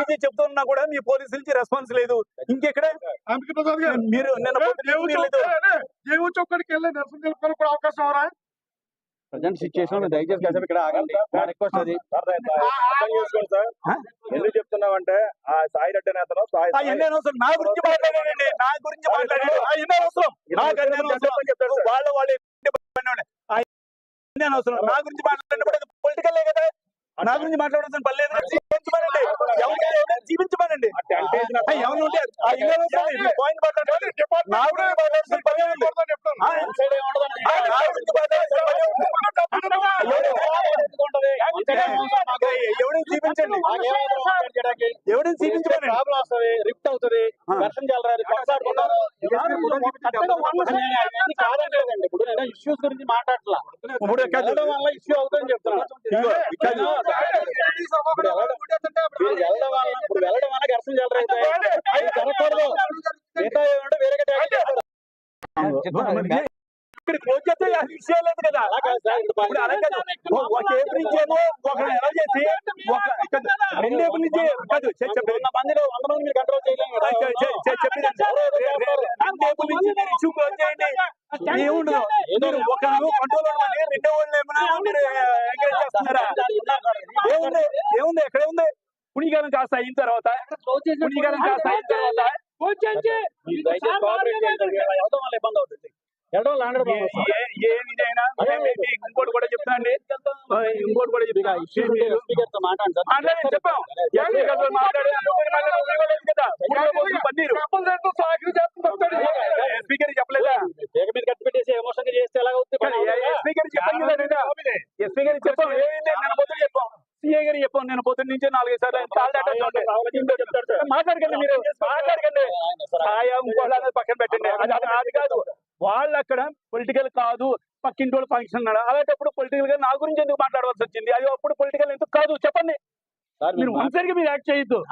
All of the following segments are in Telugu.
ఏబీజీ చెప్తున్నా కూడా మీ పోలీసుల నుంచి రెస్పాన్స్ లేదు. ఇంకెక్కడ? మీరు అవకాశం ప్రజెంట్ సిచ్యువేషన్ దయచేసి కాసేపు ఇక్కడ ఆగండి. నా రిక్వెస్ట్ అది. అర్థం చేసుకోండి సార్. ఆ? ఎందుకు చెప్తున్నామంటే ఆ సాయి రెడ్డి నేతను సాయి ఆ ఎన్ని అవసరం. నా గురించి మాట్లాడాడండి. నా గురించి మాట్లాడాడు. ఎన్ని అవసరం. వాళ్ళ వాళ్ళు ఎన్ని అవసరం. నా గురించి మాట్లాడినప్పుడు పొలిటికల్ కదా? నా గురించి మాట్లాడాల్సిన పని లేదు జీవించమనండి ఎవరు జీవించమనండి ఆ, ఎవరు ఉంటే ఆ ఎన్ని అవసరం మీ పాయింట్ మాట్లాడాలి నా గురించి మాట్లాడాల్సిన పని లేదు ఆ, ఆ, నా గురించి మాట్లాడాల్సిన పని లేదు. ఎవడిని చూపించండి ప్రాబ్లం వస్తుంది రిఫ్ట్ అవుతుంది. వర్షం కాదండి ఇప్పుడు నేను ఇష్యూస్ గురించి ఇప్పుడు. వెళ్ళడం వల్ల ఇష్యూ అవుతుందని వెళ్ళడం వల్ల ఇప్పుడు వెళ్ళడం వల్ల ఘర్షణ చెల్లరైతే అది జరగకూడదు మిగతా ఏమంటే వేరే ఇక్కడ క్లోజ్ చేస్తే విషయం లేదు కదా. ఇప్పుడు ఇప్పుడు అలా కాదు ఒక- ఒక ఏప్రిల్ ఏమో ఒకరిని ఎలా చేసి ఒక రెండు ఏప్రిల్ నుంచి కాదు చెప్పండి మందిలో వంద మంది మీరు కంట్రోల్ చేయలేము కదా. చె- చె- చె- చెప్పండి రెండు ఏప్రిల్ నుంచి మీరు ఇష్యూ క్లోజ్ చేయండి. ఏముండదు మీరు ఒకరు కంట్రోల్ ఉండమని రెండో వాళ్ళు ఏమైనా మీరు ఎంకరేజ్ చేస్తున్నారా? ఏముంది? ఏముంది? ఎక్కడ ఉంది పుణ్యకాలం కాస్త అయిన తర్వాత పుణ్యకాలం కాస్త అయిన తర్వాత ఇబ్బంది అవుతుంది. ఇంకోటి కూడా చెప్తాండి ఇంకోటి కూడా చెప్తా స్పీకర్ చెప్పలేదా మీద కట్టి పెట్టేసి ఎమోషన్గా చేస్తే ఎలా అవుతుంది నేను. ఎస్పీ గారికి చెప్పాం ఏమైంది నేను పొద్దున చెప్పాం సిఏ గారికి చెప్పాం నేను పొద్దున్న నుంచి నాలుగైదు సార్లు కాల్ చూడండి. మాట్లాడకండి మీరు మాట్లాడకండి ఇంకోళ్ళు అనేది పక్కన పెట్టండి అది కాదు వాళ్ళు అక్కడ పొలిటికల్ కాదు. పక్కింటి వాళ్ళు ఫంక్షన్ అన్నాడు. అలాంటప్పుడు పొలిటికల్గా నా గురించి ఎందుకు మాట్లాడవలసి వచ్చింది? అది అప్పుడు పొలిటికల్ ఎందుకు కాదు? చెప్పండి. మీరు మీరు వన్ సైడ్గా మీరు యాక్ట్ చేయొద్దు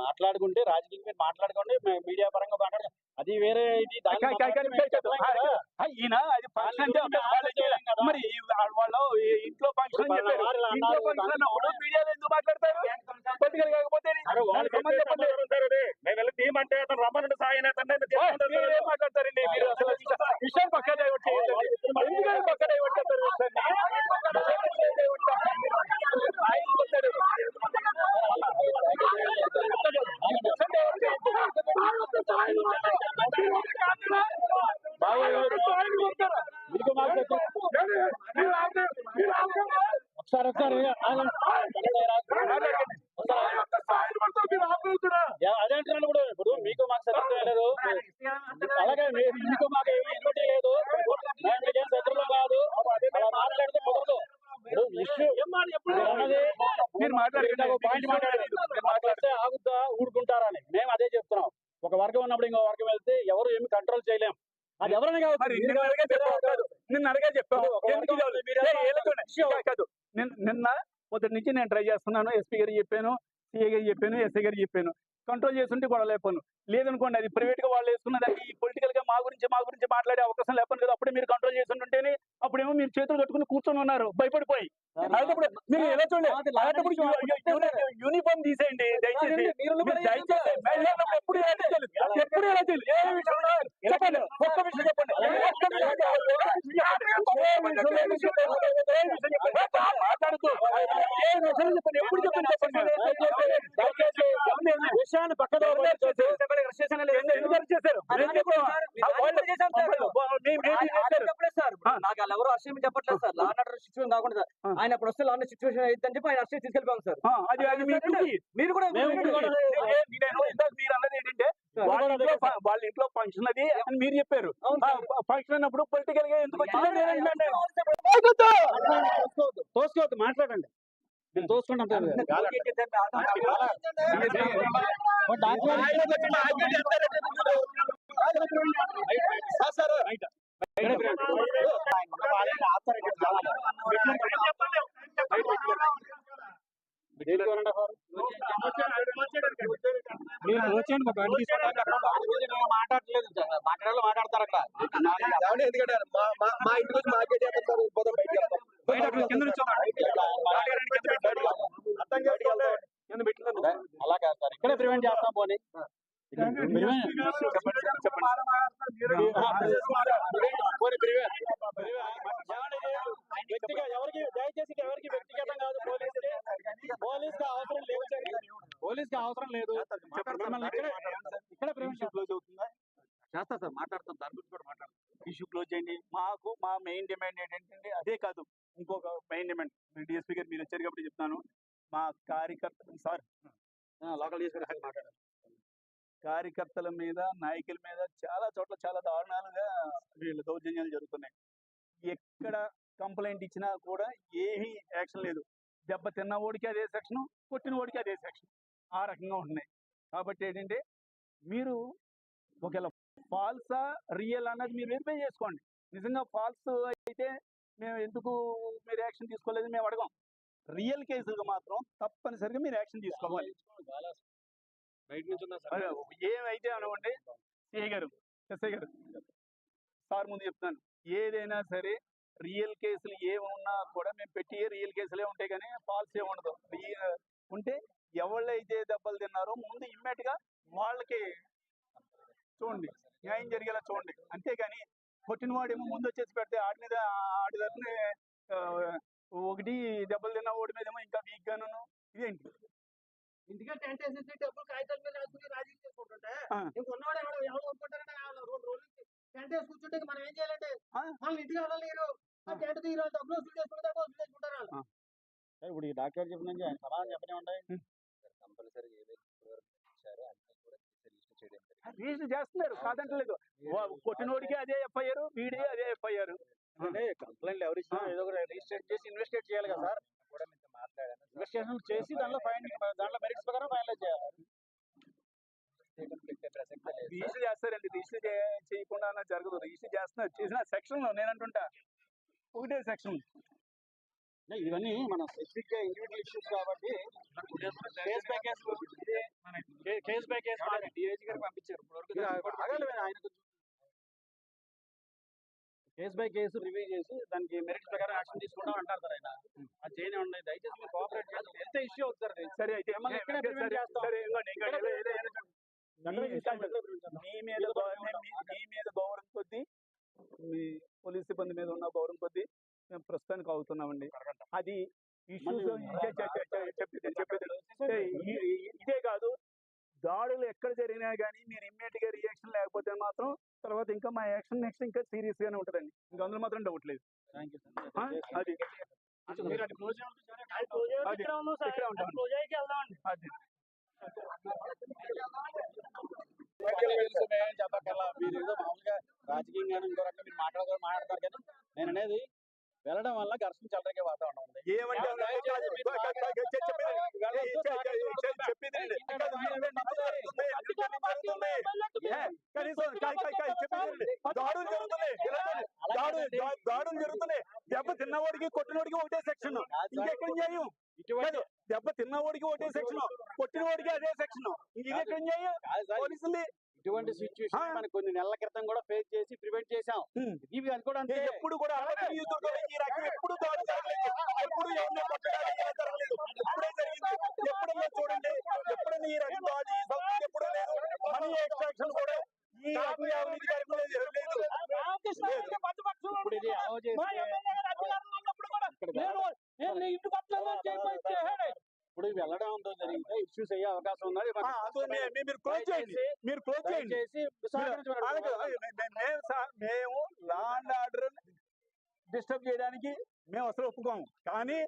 మాట్లాడుకుంటే రాజకీయం మీరు మాట్లాడుకోండి మీడియా పరంగా మాట్లాడుకోండి. అది వేరే ఇది ఈయన అది. మరి వాళ్ళ- అని చెప్పారు. ఇంట్లో ఫంక్షన్ అన్నప్పుడు మీడియాలో ఎందుకు మాట్లాడతారు? పొలిటికల్ కాకపోతే. మేము వెళ్ళి టీం అంటే అతను రమ్మనండి సాయి మీరు మాట్లాడతారండి? అసలు విషయం- డైవర్ట్ డైవర్ట్ మీకు చెప్పు. ఒకసారి ఒకసారి ఆగండి. యా, అదే అంటున్నాను ఇప్పుడు ఇప్పుడు మీకు మాకు శత్రుత్వం లేదు అలాగే మీ- మీకు మాకు ఏమీ ఎన్నికీ లేదు మేము మీకేం శత్రువులు కాదు అలా మాట్లాడితే కుదరదు ఇప్పుడు ఇష్యూ మీరు అన్నది మీరు మాట్లాడకండి. ఒక పాయింట్ మాట్లాడారు మీరు మాట్లాడితే ఆగుద్దా ఊరుకుంటారని మేము అదే చెప్తున్నాం ఒక వర్గం ఉన్నప్పుడు ఇంకో వర్గం వెళ్తే ఎవరు ఏమి కంట్రోల్ చేయలేం అది ఎవరైనా కావచ్చు మరి మీరు నిన్న అడగా చెప్పావు కాదు నిన్న అడగా చెప్పావు ఒక ఎందుకు వర్గం ఇది? మీరు ఏ, ఏళ్ళ చూడండి. ఇంకా కాదు నిన్న నిన్న నుంచి నేను ట్రై చేస్తున్నాను. ఎస్పీ గారికి చెప్పాను సిఏ గారికి చెప్పాను ఎస్ఐ గారికి చెప్పాను. కంట్రోల్ చేస్తుంటే గొడవ లేపాను. లేదనుకోండి అది ప్రైవేట్గా వాళ్ళు వేసుకున్నది అది పొలిటికల్గా మా గురించి మా గురించి మాట్లాడే అవకాశం లేపను కదా. అప్పుడే మీరు కంట్రోల్ చేస్తుంటేనే అప్పుడేమో మీరు చేతులు కట్టుకుని కూర్చొని ఉన్నారు. భయపడిపోయి. అలాంటప్పుడు మీరు ఎలా చూడండి అలాంటప్పుడు యూనిఫామ్ తీసేయండి దయచేసి. ఎప్పుడు ఎలా ఎప్పుడు చేయాలి? చెప్పండి ఒక్క విషయం చెప్పండి. మాట్లాడుతూ ఏ విషయం ఎప్పుడు దయచేసి విషయాన్ని పక్కన చేశారు? నాకు వాళ్ళు ఎవరు అర్షం చెప్పట్లేదు సార్. లా అండ్ సిచ్యువేషన్ కాకుండా. ఆయన అప్పుడు వస్తే లా సిచ్యువేషన్ అయితే చెప్పి ఆయన అర్షం తీసుకెళ్ళిపోయాం సార్ అది అది. మీరు కూడా మీరు అన్నది ఏంటంటే వాళ్ళ ఇంట్లో ఫ- వాళ్ళ ఇంట్లో ఫంక్షన్ అది అని మీరు చెప్పారు. ఫంక్షన్ అన్నప్పుడు పొలిటికల్గా ఎందుకు వచ్చిందో. తోసుకోవద్దు మాట్లాడండి నేను తోసుకోండి అంతే వచ్చేయండి ఒక బండి తీసుకోవడానికి అక్కడ దాని గురించి నేను మాట్లాడట్లేదు. మాట్లాడే మాట్లాడాలి మాట్లాడతారు అక్కడ? ఏమండి? ఎందుకంటే మా మా మా ఇంటి నుంచి మాకే చేస్తారు సార్ పోతే బయటికి వెళ్తాం. బయట అక్కడ కింద నుంచి అర్థం చేసుకోండి. కింద పెట్టిన అలా కాదు సార్ ఇక్కడే ప్రివెంట్ చేస్తాం పోనీ చెప్పండి చెప్పండి పోనీ ప్రివెంట్ వ్యక్తిగా ఎవరికి దయచేసి ఇది ఎవరికి వ్యక్తిగతం కాదు పోలీసుకి పోలీస్కి అవసరం లేదు పోలీస్కి అవసరం లేదు మిమ్మల్ని ఇక్కడే ఇక్కడే ప్రివెంట్ క్లోజ్ అవుతుందా చేస్తా సార్ మాట్లాడతాం. దాని గురించి కూడా మాట్లాడతాం. ఇష్యూ క్లోజ్ చేయండి. మాకు మా మెయిన్ డిమాండ్ ఏంటంటే అదే కాదు. ఇంకొక మెయిన్ డిమాండ్ డిఎస్పీ గారు మీరు వచ్చారు కాబట్టి చెప్తాను మా కార్యకర్త సార్ లోకల్ తీసుకుని మాట్లాడారు. కార్యకర్తల మీద నాయకుల మీద చాలా చోట్ల చాలా దారుణాలుగా వీళ్ళు దౌర్జన్యాలు జరుగుతున్నాయి. ఎక్కడ కంప్లైంట్ ఇచ్చినా కూడా ఏమీ యాక్షన్ లేదు. దెబ్బ తిన్న ఓడికి అదే సెక్షన్ కొట్టిన ఓడికి అదే సెక్షన్ ఆ రకంగా ఉంటున్నాయి. కాబట్టి ఏంటంటే మీరు ఒకవేళ ఫాల్సా రియల్ అన్నది మీరు వెరిఫై చేసుకోండి. నిజంగా ఫాల్స్ అయితే మేము ఎందుకు మీరు యాక్షన్ తీసుకోలేదు మేము అడగం. రియల్ కేసులకు మాత్రం తప్పనిసరిగా మీరు యాక్షన్ తీసుకోవాలి. ఏమైతే అనుకోండి సిఐ గారు ఎస్ఐ గారు సార్ ముందు చెప్తాను ఏదైనా సరే రియల్ కేసులు ఏమున్నా కూడా మేము పెట్టి రియల్ కేసులే ఉంటాయి కానీ ఫాల్స్ ఏ ఉండదు. ఉంటే ఎవళ్ళైతే దెబ్బలు తిన్నారో ముందు ఇమ్మీడియట్గా వాళ్ళకి చూడండి న్యాయం జరిగేలా చూడండి. అంతేగాని కొట్టిన వాడేమో ముందు వచ్చేసి పెడితే ఆడి మీద ఆడి తరపున ఒకటి దెబ్బలు తిన్న ఓడి మీదేమో ఇంకా వీక్ గాను ఇదేంటి ఇంటికే టెంట్ వేసేసి డబ్బులు కాగితాల మీద రాసుకుని రాజీ చేసుకుంటుంటే. ఇంకొన్నవాడు ఎవడో ఎవరు కొనుక్కుంటారంటే ఆ రెండు రోజులు టెంట్ వేసి కూర్చుంటే మనం ఏం చేయాలంటే ఆ. మళ్ళీ ఇంటికి వెళ్ళలేరు. ఆ టెంట్ తీరు డబ్బులు వసూలు చేసుకుంటే వసూలు చేసుకుంటారు వాళ్ళు. ఇప్పుడు ఈ డాక్టర్ చెప్పిన నుంచి ఆయన సమాధానం చెప్పనే ఉంటాయి. కంపల్సరీ కూడా రిజిస్టర్ చేస్తున్నారు. కాదంటలేదు. కొట్టినోడికి అదే ఎఫ్ఐఆర్ వీడిది అదే ఎఫ్ఐఆర్. కంప్లైంట్ ఎవరు ఇచ్చినా ఏదో ఒకటి రిజిస్టర్ చేసి ఇన్వెస్టిగేట్ చేయాలి కదా సార్. ఇన్వెస్టిగేషన్ చేసి దాంట్లో ఫైన్ దాంట్లో మెరిట్స్ ప్రకారం ఫైనలైజ్ చేయాలి. రిజిస్టర్ చేస్తారండి. రిజిస్టర్ చేయకుండా జరగదు. రిజిస్టర్ చేస్తున్నారు. చేసిన సెక్షన్ నేను అంటుంటా. ఒకటే సెక్షన్. ఇవన్నీ మన స్పెసిఫిక్గా ఇండివిజువల్ ఇష్యూస్ కాబట్టి case by case case by case DIG గారికి పంపించారు. ఆయన కేస్ బై కేసు రివ్యూ చేసి దానికి మెరిట్ ప్రకారం యాక్షన్ తీసుకుంటాం అంటారు సార్ ఆయన. అది చేయనే ఉన్నాయి దయచేసి మీరు కోఆపరేట్ చేసి ఎంత ఇష్యూ అవుతుంది సార్ అయితే మీ- మీద గౌరవం మీ- మీద గౌరవం కొద్దీ మీ పోలీస్ సిబ్బంది మీద ఉన్న గౌరవం కొద్దీ ప్రస్తుతానికి అవుతున్నామండి. అది ఇష్యూస్ చెప్పేది ఇదే కాదు. దాడులు ఎక్కడ జరిగినా కానీ మీరు ఇమ్మీడియట్గా రియాక్షన్ లేకపోతే మాత్రం తర్వాత ఇంకా మా యాక్షన్ నెక్స్ట్ ఇంకా సీరియస్ గానే ఉంటుందండి. ఇంకా అందులో మాత్రం డౌట్ లేదు? అది. మీరు ఏదో మామూలుగా రాజకీయంగా ఇంకో రకంగా మీరు మాట్లాడతారు మాట్లాడతారు కానీ నేను అనేది వెళ్ళడం వల్ల ఘర్షణ చెలరేగే వాతావరణం ఉంది. దాడులు జరుగుతున్నాయి. దెబ్బ తిన్నవాడికి కొట్టినవాడికి ఒకటే సెక్షన్. ఇంకెక్కడ న్యాయం ఇటువంటి దెబ్బ తిన్నవాడికి ఒకటే సెక్షన్. కొట్టినవాడికి అదే సెక్షన్. ఇంకెక్కడ న్యాయం పోలీసులు ఇటువంటి సిచ్యువేషన్. మనం కొన్ని నెలల క్రితం కూడా ఫేస్ చేసి ప్రివెంట్ చేసాం. ఇవి అంతే ఎప్పుడు కూడా ఎప్పుడు ఎప్పుడు చూడండి. ఎప్పుడన్నా ఈ రకం ఎప్పుడూ లేదు. మనీ ఎక్స్ట్రాక్షన్ కూడా ఇప్పుడు ఇది అలవ చేస్తే ఇప్పుడు ఇవి వెళ్ళడంతో జరిగితే ఇష్యూస్ అయ్యే అవకాశం ఉన్నది. మీరు క్లోజ్ చేయండి. మీరు క్లోజ్ చేయండి. మేము లా అండ్ ఆర్డర్ డిస్టర్బ్ చేయడానికి మేము అసలు ఒప్పుకోము. కానీ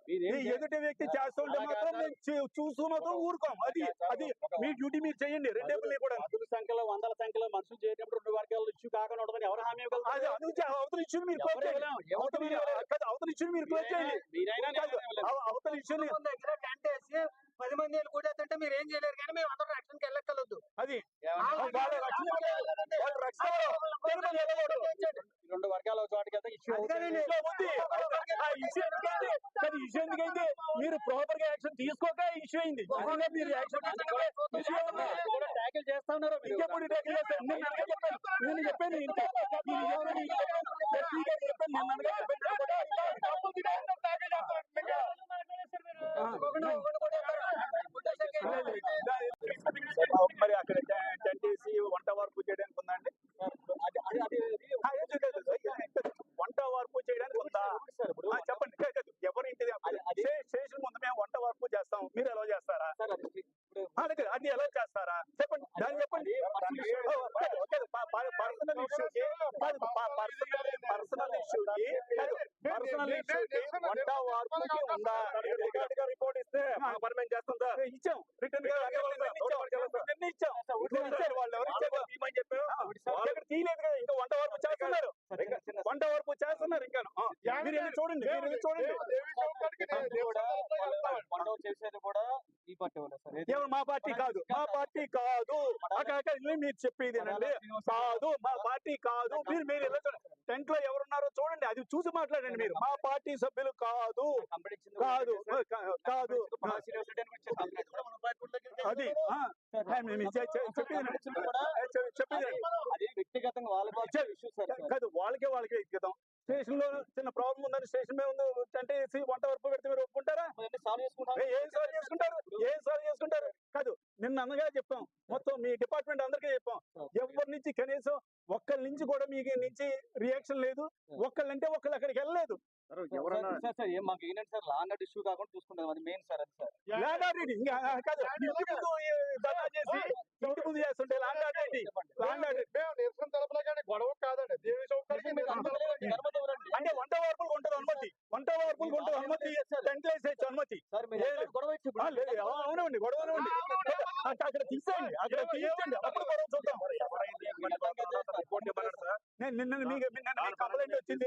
ఎదుటి వ్యక్తి చేస్తుంటే మాత్రం. మేము చూస్తూ మాత్రం ఊరుకోం అది అది మీ డ్యూటీ మీరు చేయండి. రెండేపుల్ని కూడా పదుల సంఖ్యలో వందల సంఖ్యలో మనుషులు చేసినప్పుడు రెండు వర్గాలు ఇష్యూ కాకుండా ఉండదని ఎవరు హామీ అది అవతల ఇష్యూని మీరు అవతల ఇష్యూని మీరు క్లోజ్ చేయండి. అవతల వేసి పది మంది కూడేస్తుంటే మీరు ఏం చేయలేరు. కానీ మేము అందరం యాక్షన్కి వెళ్ళక్కర్లేదు. అది. రెండు వర్గాల ఒక చోటకి వెళ్తే ఇష్యూ ఇష్యూ ఉంది. ఆ ఇష్యూ ఎందుకైంది? కానీ ఇష్యూ ఎందుకైంది? మీరు ప్రాపర్గా యాక్షన్ తీసుకోక ఇష్యూ అయింది. మీరు యాక్షన్ తీసుకుంటే ఇష్యూ ఉంది. ట్యాకిల్ చేస్తా ఉన్నారు మీరు. ఇంకెప్పుడు ట్యాకిల్ చేస్తాను నేను చెప్పాను. నేను ఇంకే చెప్పాను మరి అక్కడ చంటేసి వంట వార్పు చేయడానికి ఉందండి ఆ, ఎందుకు కాదు? వంట వార్పు చేయడానికి ఉందా ఆ, చెప్పండి కాదు, కాదు. ఎవరి ఇంటిది స్టే- స్టేషన్ ముందు మేము వంట వార్పు చేస్తాం మీరు ఎలా చేస్తారా సార్, అది ఇప్పుడు అలాగే అది ఎలా చేస్తారా చెప్పండి దాన్ని చెప్పండి పర్సనల్ ఇష్యూకి పర్సనల్ ఇష్యూకి పర్సనల్ ఇష్యూకి వంట వార్పుకి ఉందా రిపోర్ట్ ఇస్తే పర్మనెంట్ చేస్తాం సార్ ఇచ్చాం రిటర్న్గా నిన్న ఇచ్చాం నిన్న ఇచ్చారు వాళ్ళు ఎవరు ఇచ్చారు తీయమని చెప్పారు వాళ్ళు ఇక్కడ తీయలేదు కదా ఇంకా వంట వార్పు చేస్తున్నారు ఇంకా వంట వార్పు చేస్తున్నారు ఇంకా మీరు వెళ్ళి చూడండి మీరు వెళ్ళి చూడండి దేవి చౌకడికి నేను అది కూడా దేవస్థానం వాళ్ళు పండుగ చేసేది కూడా ఈ పార్టీ వాళ్ళు సార్. మా పార్టీ కాదు మా పార్టీ కాదు. అక్కడ మీరు చెప్పేది కాదు. మా పార్టీ కాదు. మీరు మీరు టెంట్లో ఎవరున్నారో చూడండి. అది చూసి మాట్లాడండి మీరు. మా పార్టీ సభ్యులు కాదు. కాదు కాదు. అది చెప్పేది చెప్పేది వాళ్ళకే వాళ్ళకే ఇద్దాం స్టేషన్లో చిన్న ప్రాబ్లం ఉందని స్టేషన్ మీద ఉంది. అంటే వంట వరకు పెడితే మీరు ఒప్పుకుంటారా? ఏ- ఏం సాల్వ్ చేసుకుంటారు? ఏం సాల్వ్ చేసుకుంటారు? కాదు నిన్న అన్నగా చెప్పాం. మొత్తం మీ డిపార్ట్మెంట్ అందరికీ చెప్పాం. ఎవరి నుంచి కనీసం ఒక్కరి నుంచి కూడా మీకు నుంచి రియాక్షన్ లేదు. ఒక్కళ్ళంటే ఒక్కళ్ళు అక్కడికి వెళ్ళలేదు. సార్, సార్ సార్ ఏం మాకు ఏంటంటే సార్? లాంగ్ ఇష్యూ కాకుండా చూసుకుంటాం. అది మెయిన్ సార్ అది సార్. ల్యాండ్ ఆర్డర్ ఇంకా కాదు ఇంటి ముందు ఈ ధర్నా చేసి ఇంటి ముందు చేస్తుంటే ల్యాండ్ ఆర్డర్ ల్యాండ్ ఆర్డర్ మేము నిరసన తెలపలే కానీ గొడవ కాదండి. దేవి చౌకడికి మీకు అనుమతి లేదండి, అనుమతి ఇవ్వరండి. అంటే వంట వార్పులకు ఉంటుంది అనుమతి ఉంటుంది అనుమతి టెంట్ వేసేయచ్చు అనుమతి. అవునండి గొడవలు ఉంది అక్కడ తీసేయండి అక్కడ తీయించండి అప్పుడు గొడవ చూద్దాం. నేను నిన్న మీకు నిన్న కంప్లైంట్ వచ్చింది.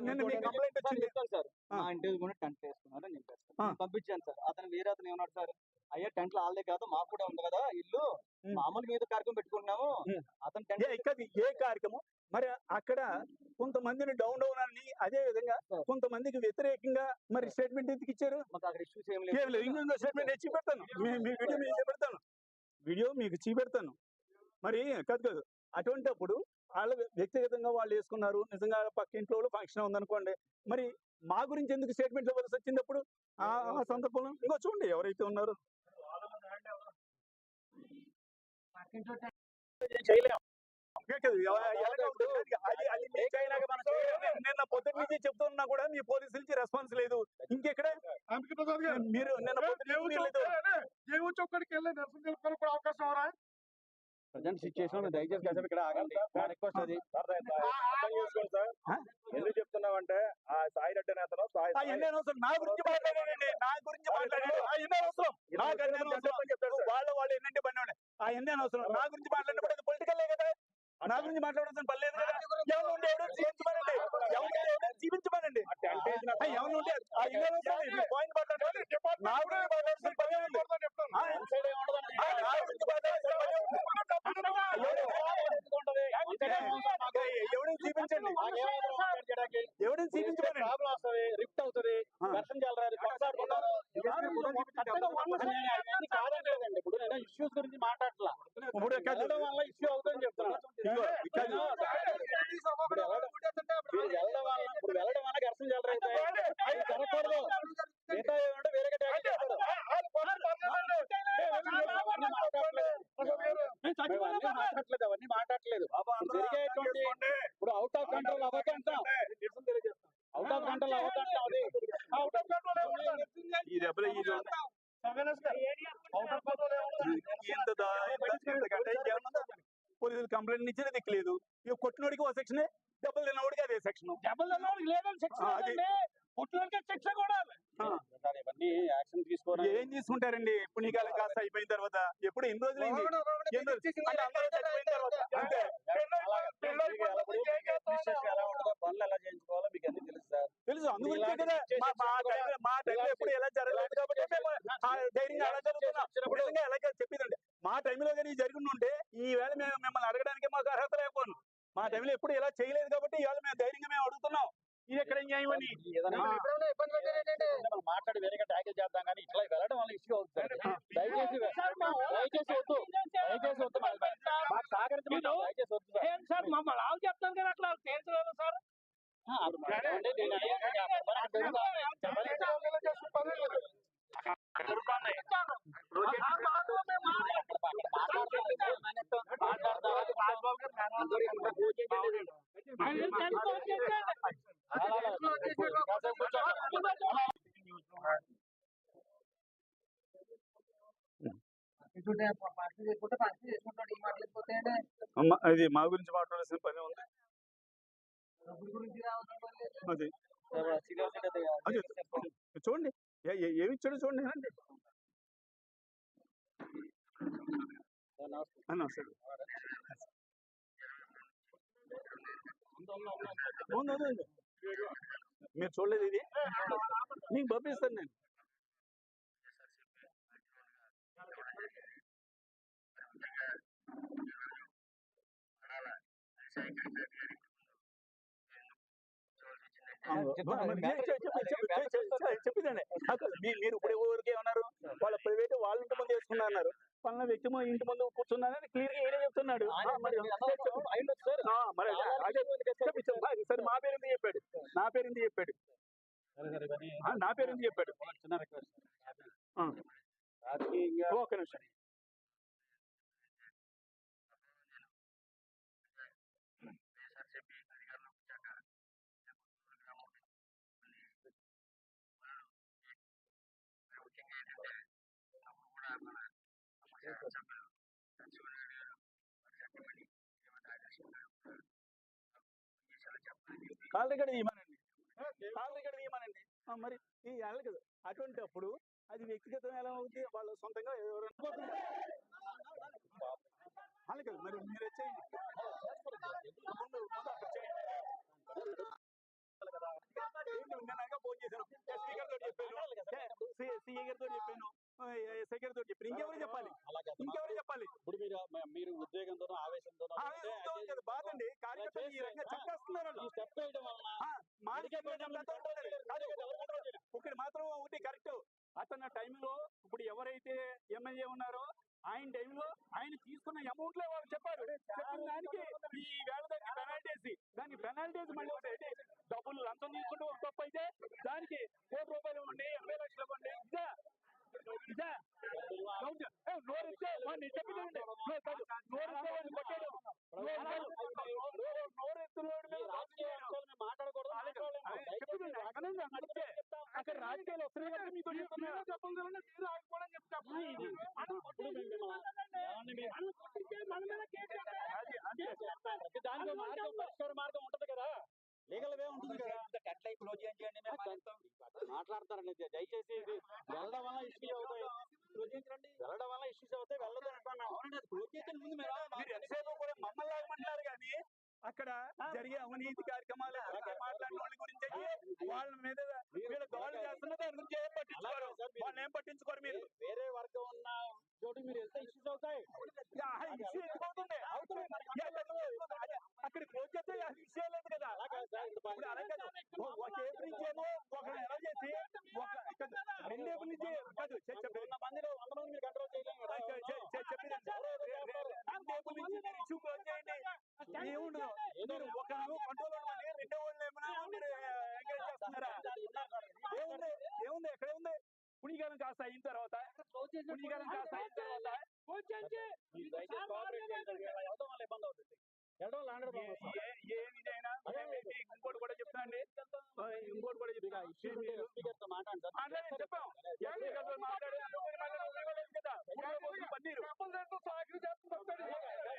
నిన్న కంప్లైంట్ వచ్చింది. సార్. మా ఇంటి కూడా టెంట్ వేసుకున్నారు అని చెప్పారు ఆ. నేను పంపించాను సార్. అతను వేరే అతను ఏమన్నాడు సార్? అయ్యా టెంట్ ఆల్దే కాదు మాకు కూడా ఉంది కదా ఇల్లు. మామూలు మీద కార్యక్రమం పెట్టుకున్నాము. అతను ఏ కార్యక్రమం? మరి అక్కడ కొంతమందిని డౌన్ డౌన్ అని అదే విధంగా. కొంతమందికి వ్యతిరేకంగా మరి స్టేట్మెంట్ ఎందుకు ఇచ్చారు? ఇంకొక స్టేట్మెంట్ ఇచ్చి పెడతాను మీ వీడియో మీకు చూపెడతాను. వీడియో మీకు చూపెడతాను. మరి కాదు కాదు అటువంటిప్పుడు వాళ్ళు వ్యక్తిగతంగా వాళ్ళు వేసుకున్నారు నిజంగా పక్క ఇంట్లో ఫంక్షన్ ఉందనుకోండి మరి మా గురించి ఎందుకు స్టేట్మెంట్ ఇవ్వాల్సి వచ్చింది అప్పుడు ఆ సందర్భంలో ఇంకో చూడండి ఎవరైతే ఉన్నారో. ఓకే నిన్న పొద్దున్న నుంచి చెప్తున్నా కూడా మీ పోలీసుల నుంచి రెస్పాన్స్ లేదు. ఇంకెక్కడ? అంబిక ప్రసాద్ గారు. మీరు నిన్న చౌకడికి వెళ్ళి నిరసన తెలుపుకోవడానికి అవకాశం ఎవరా? ప్రజెంట్ సిచ్యువేషన్ దయచేసి కాసేపు ఇక్కడ ఆగండి. నా రిక్వెస్ట్ అది. ఎందుకు చెప్తున్నావంటే ఆ సాయి రెడ్డి అనే అతను సాయి ఆ ఎన్ని అవసరం. నా గురించి మాట్లాడాడండి నా గురించి మాట్లాడాడు. ఆ ఎన్ని అవసరం. నాకు అన్ని వాళ్ళ వాళ్ళు ఎన్నంటే పని ఆ ఎన్ని అవసరం. నా గురించి మాట్లాడినప్పుడు అది పొలిటికల్ కదా? నా గురించి మాట్లాడాల్సిన పని లేదు కదా ఎవరు ఉంటే ఎవడో జీవించమనండి. ఎవరు ఉంటే ఎవడో జీవించమనండి. ఎవరు ఉంటే ఆ పాయింట్ మాట్లాడాలి నా గురించి మాట్లాడాల్సిన పని లేదు. ఎవడిని చూపించండి ఎవడిని రిఫ్ట్ అవుతుంది. వర్షం చల్లరాదు కాదండి ఇప్పుడు నేను ఇష్యూస్ గురించి మాట్లాడట్లా ఇప్పుడు వల్ల ఇష్యూ అవుతుందని చెప్తున్నాను వెళ్ళడం వల్ల ఇప్పుడు వెళ్ళడం ఘర్షణ మిగతా ఏమంటే అన్నీ మాట్లాడట్లేదు అవన్నీ మాట్లాడట్లేదు ఇప్పుడు జరిగేటువంటి ఇప్పుడు అవుట్ ఆఫ్ కంట్రోల్ అవ్వకంటాం అవుట్ ఆఫ్ కంట్రోల్ అవ్వకంటాం అది అవుట్ ఆఫ్ కంట్రోల్ ఈ దెబ్బలు ఈ రోజు ఎంత దా- ఎంత- ఎంతకంటే ఇంకేమన్నా పోలీసులు కంప్లైంట్ ఇచ్చేది దిక్కులేదు ఇక కొట్టినోడికి ఒక సెక్షన్ దెబ్బలు తిన్నోడికి అదే సెక్షన్ డబ్బులు తిన్నవాడికి లేదని శిక్ష ఆ, అది. లేదండి. పుట్టినోడికే శిక్ష కూడా సార్ ఇవన్నీ యాక్షన్ తీసుకోవడం ఏం తీసుకుంటారండి పుణ్యకాలం కాస్త అయిపోయిన తర్వాత ఎప్పుడు ఎన్ని రోజులు అయింది ఎన్ని రోజులు? అంటే అందరూ చచ్చిపోయిన తర్వాత అంతే ఎలా ఉంటుందో పనులు ఎలా చేయించుకోవాలో మీకు అన్ని తెలుసు సార్ తెలుసు అందుగురించే కదా మా- మా టైంలో మా టైంలో ఎప్పుడు ఎలా జరగలేదు కాబట్టి మేము ఆ ధైర్యంగా అలా జరుగుతున్నాం ఇప్పుడు నిజంగా అలాగే చెప్పిందండి మా టైంలో కానీ జరిగి ఉంటే ఈ వేళ మేము మిమ్మల్ని అడగడానికి మాకు అర్హత లేకపోను మా టైం టైంలో ఎప్పుడు ఇలా చేయలేదు కాబట్టి ఇవాళ మేము ధైర్యంగా మేము అడుగుతున్నాం. ఇది ఎక్కడ న్యాయం అని? ఏదైనా ఆ. ఎప్పుడైనా ఇబ్బంది పెట్టారు ఏంటంటే? మనం మాట్లాడి వేరేగా ట్యాకిల్ చేద్దాం కానీ ఇట్లా వెళ్ళడం వల్ల ఇష్యూ అవుతుంది. దయచేసి దయచేసి వద్దు. దయచేసి వద్దు మాకు మాకు సహకరించమని దయచేసి వద్దు సార్. సార్ మమ్మల్ని ఆవు చెప్తాను కానీ అట్లా. తేల్చలేదు సార్ నేను ఇది మా గురించి మాట్లాడాల్సిన పని ఉంది. అది. చూడండి. ఏమి ఇచ్చాడో చూడండి అండి అన్న సరే ఉంది, ఉంది, ఉంది. మీరు చూడలేదు ఇది? మీకు పంపిస్తాను నేను. చెప్పిందండి మీరు ఇప్పుడు ఊరికి ఏమన్నారు వాళ్ళ ప్రైవేట్ వాళ్ళ ఇంటి ముందు వేసుకున్నా అన్నారు వాళ్ళ వ్యక్తి ఇంటి ముందు కూర్చున్నారని క్లియర్గా ఏడే చెప్తున్నాడు మరి సరే మా పేరు ఎందుకు చెప్పాడు నా పేరు ఎందుకు చెప్పాడు నా పేరు ఎందుకు చెప్పాడు ఒక చిన్న రిక్వెస్ట్ ఆ. రాజకీయంగా ఒక్క నిమిషం రికార్డ్ ఇవ్వమనండి కాల్ రికార్డ్ ఇవ్వమనండి ఆ, మరి ఈ వెళ్ళదు అటువంటి అప్పుడు అది వ్యక్తిగతం ఎలా అవుతుంది వాళ్ళ సొంతంగా ఎవరైనా అలాగే మరి మీరు చేయండి. ఫోన్ చేశాను ఎస్పీ గారితో చెప్పాను. సిఏ గారితో చెప్పాను. ఎస్ఐ గారితో చెప్పాను. ఇంకెవరు చెప్పాలి? ఇంకెవరు చెప్పాలి? మీరు మీరు ఉద్వేగంతోనో ఆవేశంతోనో ఆ, ఏదో ఉంది కదా, బాధండి కార్యకర్తలు ఈ రకంగా చెప్పేస్తున్నారు స్టెప్ వేయడం ఒకటి మాత్రం ఒకటి కరెక్ట్. అతను టైంలో ఇప్పుడు ఎవరైతే ఎమ్మెల్యే ఉన్నారో ఆయన టైంలో ఆయన తీసుకున్న అమౌంట్లో వాళ్ళు చెప్పారు. చెప్పిన దానికి ఈ వేళ దానికి పెనాల్టీస్ దానికి పెనాల్టీస్ మళ్ళీ ఒకటి? డబ్బులు లంచం తీసుకుంటూ ఒక తప్పు అయితే దానికి కోటి రూపాయలు ఇవ్వండి ఎనభై లక్షలు ఇవ్వండి. ఇదా. ఇదా. ఏ, నోరు ఇస్తే వాడిని చెప్పిందండి నోరు కాదు. ఇస్తే వాడిని కొట్టేయడం. నోరు కాదు. మేము మాట్లాడకూడదు చెప్పిందండి. అక్కడే రాజకీయాలు వస్తున్నాయి మేము మిమ్మల్ని- ఏమండి మీరు- మార్గం పరిష్కార మార్గం ఉంటది కదా లీగల్ వే ఉంటుంది కదా. మాట్లాడతారండి. దయ- దయచేసి ఇది వెళ్ళడం వల్ల ఇష్యూస్ అవుతాయి. వెళ్ళడం వల్ల ఇష్యూస్ అవుతాయి. వెళ్ళదు అంటున్నాను. మీరు ఎంతసేపు కూడా మమ్మల్ని లాగమంటున్నారు కానీ అక్కడ జరిగే అవినీతి కార్యక్రమాలు మాట్లాడిన వాళ్ళ గురించి వాళ్ళ మీద వీళ్ళు గోడ చేస్తున్నా దాని గురించి ఏం పట్టించుకోరు. వాళ్ళు ఏం పట్టించుకోరు మీరు? వేరే వర్గం ఉన్న చోటు మీరు వెళ్తే ఇష్యూస్ అవుతాయి. ఇష్యూ ఎందుకు అవుతుంది? అక్కడ చేస్తే ఆ ఇష్యూ లేదు కదా. ఇప్పుడు అలా కాదు ఒక ఏపు నుంచి ఏమో ఒకరు ఎలా చేసి ఒక రెండు ఏపు నుంచి కాదు మందిలో వంద మంది మీరు కంట్రోల్ చేయలేము కదా చె- చె- చె- చెప్పింది రెండు ఏపు నుంచి మీరు ఇష్యూ క్లోజ్ చేయండి ఏముండదు మీరు ఒకరు కంట్రోల్ అవ్వాలి రెండో వాళ్ళు ఏమైనా మీరు ఎంకరేజ్ చేస్తున్నారా ఏముంది ఏముంది ఎక్కడ ఉంది పుణ్యకాలం కాస్త అయిన తర్వాత పుణ్యకాలం కాస్త అయిన తర్వాత మీరు దయచేసి కోఆపరేట్ చేయండి ఇలా వెళ్ళడం వల్ల ఇబ్బంది అవుతుంది వెళ్ళడం వల్ల హండ్రెడ్ ఏ- ఏ ఏ ఇదైనా మీకు ఇంకోటి కూడా చెప్తా అండి ఆ, ఇంకోటి కూడా చెప్తా మీరు స్పీకర్తో మాట్లాడండి సార్ మాట్లాడి చెప్పాం ఎస్పీ గారితో మాట్లాడి అందరితో మాట్లాడి ఇవ్వలేదు కదా మూడో రోజు పన్నీరు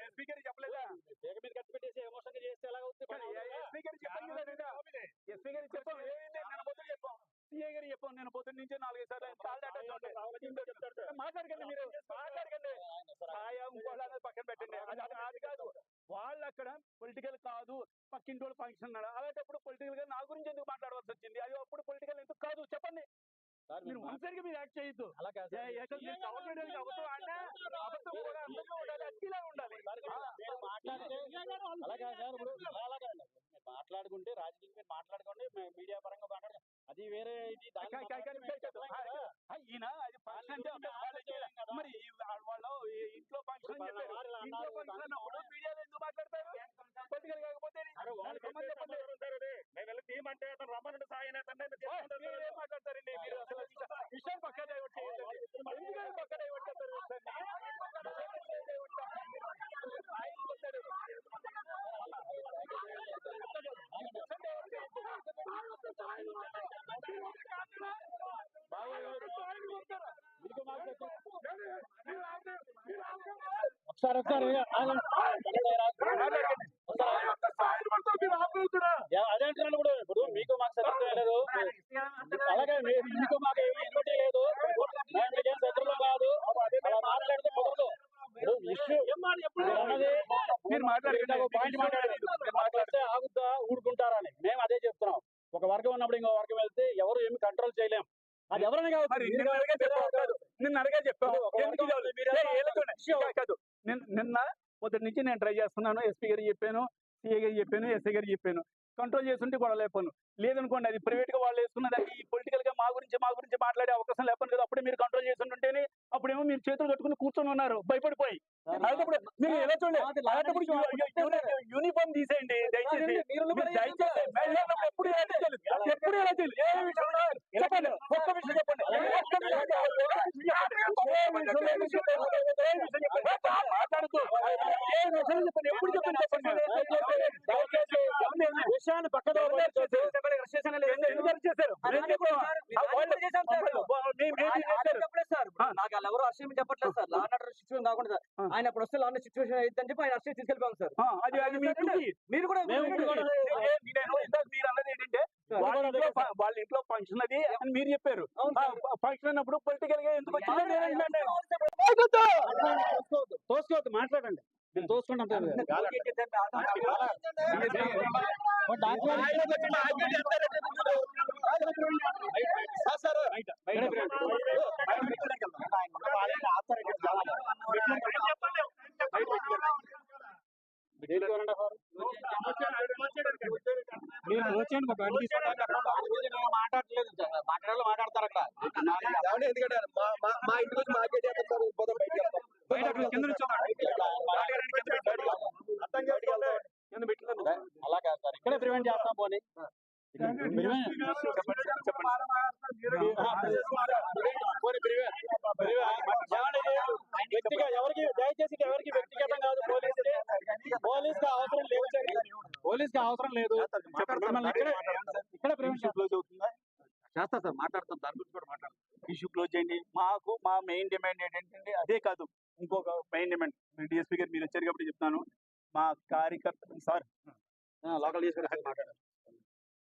ఎస్పీ గారు చెప్పలేదా వేగ మీద కట్టి పెట్టేసి ఎమోషన్ చేస్తే ఎలా అవుతుంది పని అవుతుందా? ఎస్పీ గారు చెప్పాను కదా ఎస్పీ గారు చెప్పాం ఏమైంది నేను పొద్దున చెప్పాం సిఏ గారు చెప్పాం నేను పొద్దున్న నుంచి నాలుగైదు సార్లు కాల్ దాటా మాట్లాడకండి మీరు మాట్లాడకండి ఆయా ఇంకోళ్ళు అనేది పక్కన పెట్టండి అది అది- అది కాదు వాళ్ళు అక్కడ పొలిటికల్ కాదు పక్కింటి వాళ్ళు ఫంక్షన్ అన్నాడు. అలాంటప్పుడు పొలిటికల్గా నా గురించి ఎందుకు మాట్లాడవలసి వచ్చింది? అది అప్పుడు పొలిటికల్ ఎందుకు కాదు? చెప్పండి. మీరు మీరు వన్ సైడ్గా మీరు యాక్ట్ చేయొద్దు మాట్లాడుకుంటే రాజకీయం మీరు మాట్లాడుకోండి మీడియా పరంగా మాట్లాడుకోండి. అది వేరే ఇది ఈయన అది ఫంక్షన్ అంటే. మరి వాళ్ళు ఇంట్లో ఫంక్షన్ ఇంట్లో ఫంక్షన్ అన్నప్పుడు మీడియాలో ఎందుకు మాట్లాడతారు? పొలిటికల్ కాకపోతే. మేము వెళ్ళి టీం అంటే అతను రమ్మనండి సాయి అతను మీరు ఏం మాట్లాడతారండి? మీరు అసలు విషయం- విషయం పక్క Claro, claro, ya. నేను ట్రై చేస్తున్నాను. ఎస్పీ గారికి చెప్పాను సిఏ గారికి చెప్పాను ఎస్ఐ గారికి చెప్పాను. కంట్రోల్ చేస్తుంటే గొడవ లేపాను. లేదనుకోండి అది ప్రైవేట్గా వాళ్ళు వేసుకున్నది అది పొలిటికల్గా మా గురించి మా గురించి మాట్లాడే అవకాశం లేపను కదా అప్పుడే మీరు కంట్రోల్ చేస్తుంటేనే అప్పుడేమో మీరు చేతులు కట్టుకుని కూర్చొని ఉన్నారు భయపడిపోయి. అలాంటప్పుడు మీరు ఎలా చూడండి అలాంటప్పుడు యూనిఫామ్ తీసేయండి దయచేసి. ఎప్పుడు ఎప్పుడు ఎలా చేయాలి? ఏ చెప్పండి ఒక్క విషయం చెప్పండి. ఒక్క విషయం చెప్పండి. ఏ విషయం చెప్పండి. ఏ విషయం చెప్పండి. మాట్లాడుతూ ఏ విషయం చెప్పండి? ఎప్పుడు చెప్పండి? చెప్పండి. విషయాన్ని పక్కన చేశారు? నాకు వాళ్ళు ఎవరు అర్షం చెప్పట్లేదు సార్. లా అండ్ సిచ్యువేషన్ కాకుండా. ఆయన అప్పుడు వస్తే లా సిచ్యువేషన్ చెప్పి ఆయన అర్షం తీసుకెళ్ళిపోయాం సార్. మీరు కూడా మీరు అన్నది ఏంటంటే వాళ్ళ ఇంట్లో ఫంక్షన్ అది అని మీరు చెప్పారు. ఫంక్షన్ అన్నప్పుడు పొలిటికల్గా ఎందుకు తోసుకోవద్దు! మాట్లాడండి నేను తోసుకుంటాం మీరు వచ్చేయండి ఒక గంట తీసుకోండి మాట్లాడలేదు మాట్లాడాలి మాట్లాడతారు అక్కడ ఏమండి? ఎందుకంటే మా- మా- మా ఇంటికి వచ్చి మాకే చేస్తారు సార్ పోదాం బయటికి వెళ్తాం. బయట అక్కడ కింద నుంచోండి. కింద పెట్టండి. అర్థం చేసుకోండి. కింద పెట్టండి. అలా కాదు సార్ ఇక్కడే ప్రివెంట్ చేస్తాం పోనీ వ్యక్తిగా ఎవరికి దయచేసి ఎవరికి వ్యక్తిగతం కాదు పోలీస్ పోలీస్కి అవసరం లేదు పోలీస్కి అవసరం లేదు ఇక్కడే ఇష్యూ క్లోజ్ అవుతుందా చేస్తా సార్ మాట్లాడతాం దాని గురించి కూడా మాట్లాడతాం ఇష్యూ క్లోజ్ చేయండి మాకు మా మెయిన్ డిమాండ్ ఏంటంటే అదే కాదు ఇంకొక మెయిన్ డిమాండ్ డిఎస్పీ గారు మీరు వచ్చారు కాబట్టి చెప్తాను మా కార్యకర్త సార్ లోకల్ తీసుకుని మాట్లాడారు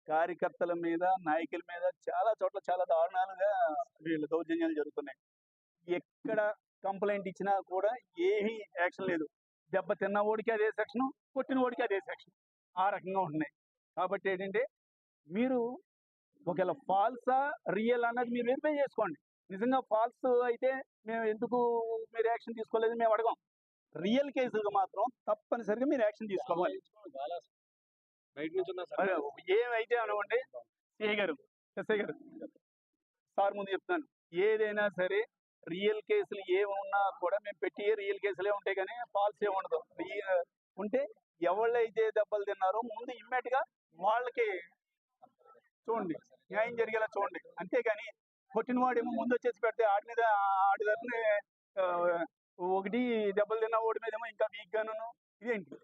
కార్యకర్తల మీద నాయకుల మీద చాలా చోట్ల చాలా దారుణాలుగా వీళ్ళ దౌర్జన్యాలు జరుగుతున్నాయి. ఎక్కడ కంప్లైంట్ ఇచ్చినా కూడా ఏమీ యాక్షన్ లేదు. దెబ్బ తిన్న ఓడికి అదే సెక్షన్ కొట్టిన ఓడికి అదే సెక్షన్. ఆ రకంగా ఉంటున్నాయి. కాబట్టి ఏంటంటే మీరు ఒకవేళ ఫాల్సా రియల్ అన్నది మీరు వెరిఫై చేసుకోండి. నిజంగా ఫాల్స్ అయితే మేము ఎందుకు మీరు యాక్షన్ తీసుకోలేదు మేము అడగం. రియల్ కేసులకు మాత్రం తప్పనిసరిగా మీరు యాక్షన్ తీసుకోవాలి. బయట నుంచి ఉన్నా ఏమైతే అనుకోండి సిఐ గారు ఎస్ఐ గారు సార్ ముందు చెప్తాను. ఏదైనా సరే రియల్ కేసులు ఏమున్నా కూడా మేము పెట్టి రియల్ కేసులే ఉంటాయి కానీ ఫాల్స్ ఏ ఉండదు. ఉంటే ఎవళ్ళైతే దెబ్బలు తిన్నారో ముందు ఇమ్మీడియట్గా వాళ్ళకి చూడండి. న్యాయం జరిగేలా చూడండి. అంతేగాని కొట్టినవాడేమో ముందు వచ్చేసి పెడితే ఆడి మీద ఆడి ఒకటి దెబ్బలు తిన్న ఓడి మీదేమో ఇంకా వీక్ గాను ఇదేంటి?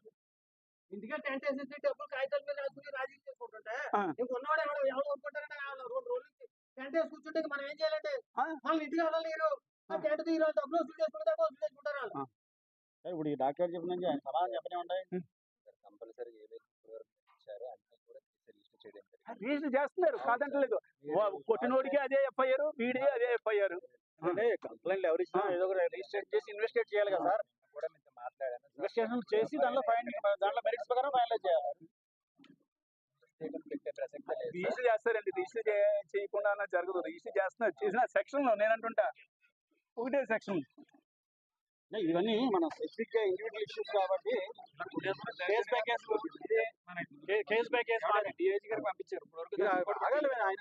ఇంటికే టెంట్ వేసేసి డబ్బులు కాగితాల మీద రాసుకుని రాజీ చేసుకుంటుంటే. ఇంకొన్నవాడు ఎవడు ఎవడు కొనుక్కుంటారంటే ఆ రెండు రోజులు టెంట్ వేసి కూర్చుంటే మనం ఏం చేయాలంటే. వాళ్ళు ఇంటికి వెళ్ళలేరు. ఆ. టెంట్ తీరు డబ్బులు వసూలు చేసుకుంటే వసూలు చేసుకుంటారు వాళ్ళు. ఇప్పుడు ఈ డాక్టర్ చెప్పిన నుంచి ఆయన సమాధానం చెప్పనే ఉంటాయి. సార్ కంపల్సరీ అన్ని కూడా రిజిస్టర్ చేస్తున్నారు. కాదంటలేదు. వా- కొట్టినోడికి అదే ఎఫ్ఐఆర్ వీడిది అదే ఎఫ్ఐఆర్. అంటే కంప్లైంట్ ఎవరు ఇచ్చినా ఏదో ఒక రిజిస్టర్ చేసి ఇన్వెస్టిగేట్ చేయాలి కదా సార్. కూడా మీతో మాట్లాడాను ఇన్వెస్టిగేషన్ చేసి దాంట్లో ఫైన్ దాంట్లో మెరిట్స్ ప్రకారం ఫైనలైజ్ చేయాలి. రిజిస్టర్ చేస్తారండి. రిజిస్టర్ చేయకుండా జరగదు. రిజిస్టర్ చేస్తున్నారు చేసిన సెక్షన్లో నేను అంటుంటా. ఒకటే సెక్షన్. ఇవన్నీ మన స్పెసిఫిక్గా ఇండివిజువల్ ఇష్యూస్ కాబట్టి case by case case by case DIG గారికి పంపించారు. ఆయన